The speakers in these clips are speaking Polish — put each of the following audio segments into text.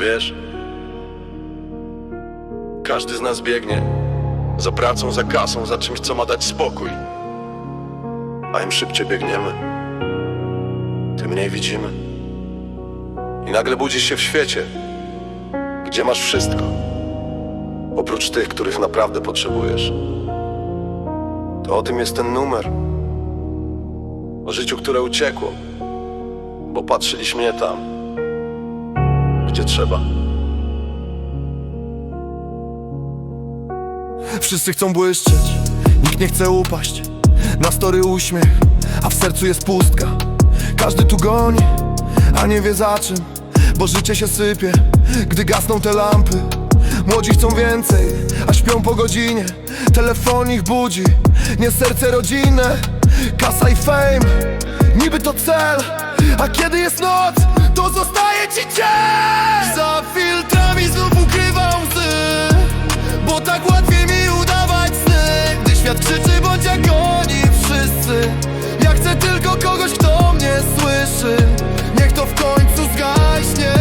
Wiesz, każdy z nas biegnie za pracą, za kasą, za czymś, co ma dać spokój. A im szybciej biegniemy, tym mniej widzimy. I nagle budzisz się w świecie, gdzie masz wszystko, oprócz tych, których naprawdę potrzebujesz. To o tym jest ten numer. O życiu, które uciekło, bo patrzyliśmy nie tam, gdzie trzeba. Wszyscy chcą błyszczeć, nikt nie chce upaść. Na story uśmiech, a w sercu jest pustka. Każdy tu goni, a nie wie za czym. Bo życie się sypie, gdy gasną te lampy. Młodzi chcą więcej, a śpią po godzinie. Telefon ich budzi, nie serce rodzinne. Kasa i fame, niby to cel A kiedy jest noc, to zostaje ci cień. Za filtrami znów ukrywam łzy bo tak łatwiej mi udawać sny. Gdy świat krzyczy bądź jak oni wszyscy. Ja chcę tylko kogoś, kto mnie słyszy. Niech to w końcu zgaśnie.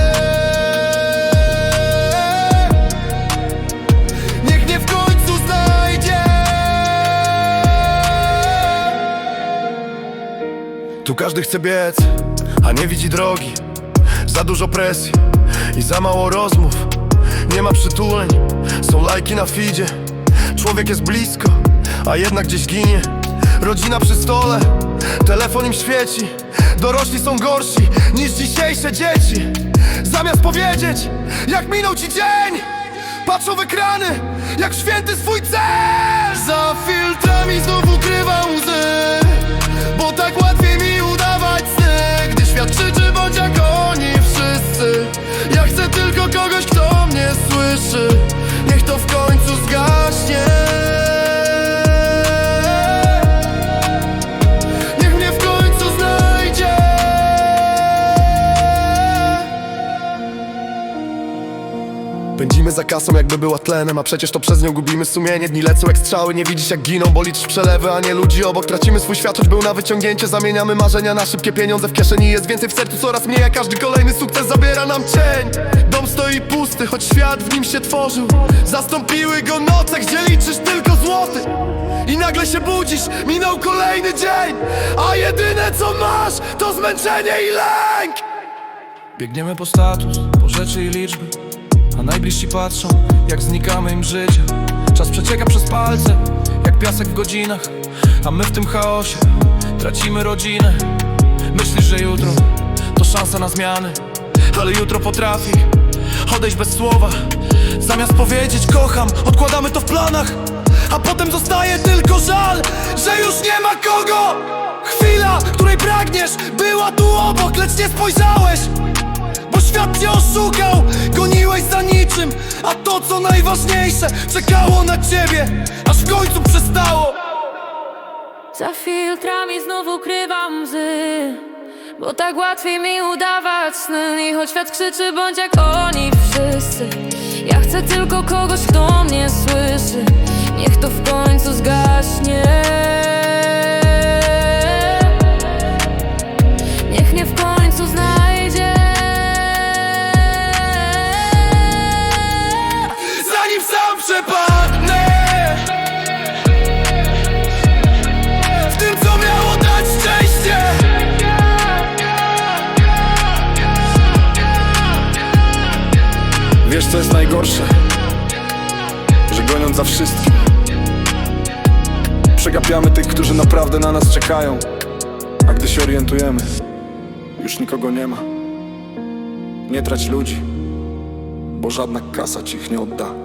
Niech mnie w końcu znajdzie. Tu każdy chce biec, a nie widzi drogi Za dużo presji i za mało rozmów. Nie ma przytuleń, są lajki na feedzie. Człowiek jest blisko, a jednak gdzieś ginie. Rodzina przy stole, telefon im świeci. Dorośli są gorsi niż dzisiejsze dzieci. Zamiast powiedzieć, jak minął ci dzień Patrzą w ekrany, jak święty swój cel. Za filtrami znów ukrywam łzy Pędzimy za kasą jakby była tlenem A przecież to przez nią gubimy sumienie. Dni lecą jak strzały, nie widzisz jak giną Bo liczysz przelewy, a nie ludzi obok. Tracimy swój świat, choć był na wyciągnięcie. Zamieniamy marzenia na szybkie pieniądze W kieszeni. Jest więcej, w sercu coraz mniej A każdy kolejny sukces zabiera nam cień. Dom stoi pusty, choć świat w nim się tworzył. Zastąpiły go noce, gdzie liczysz tylko złoty. I nagle się budzisz, minął kolejny dzień. A jedyne co masz, to zmęczenie i lęk. Biegniemy po status, po rzeczy i liczby najbliżsi patrzą, jak znikamy im życia Czas przecieka przez palce, jak piasek w godzinach. A my w tym chaosie tracimy rodzinę. Myślisz, że jutro to szansa na zmiany? Ale jutro potrafi odejść bez słowa. Zamiast powiedzieć kocham, odkładamy to w planach. A potem zostaje tylko żal, że już nie ma kogo. Chwila, której pragniesz, była tu obok, lecz nie spojrzałeś A to co najważniejsze, czekało na ciebie Aż w końcu przestało. Za filtrami znów ukrywam łzy Bo tak łatwiej mi udawać sny. I choć świat krzyczy bądź jak oni wszyscy. Ja chcę tylko kogoś, kto mnie słyszy. Niech to w końcu zgaśnie co jest najgorsze? Że goniąc za wszystkim Przegapiamy tych, którzy naprawdę na nas czekają A gdy się orientujemy Już nikogo nie ma Nie trać ludzi Bo żadna kasa ci ich nie odda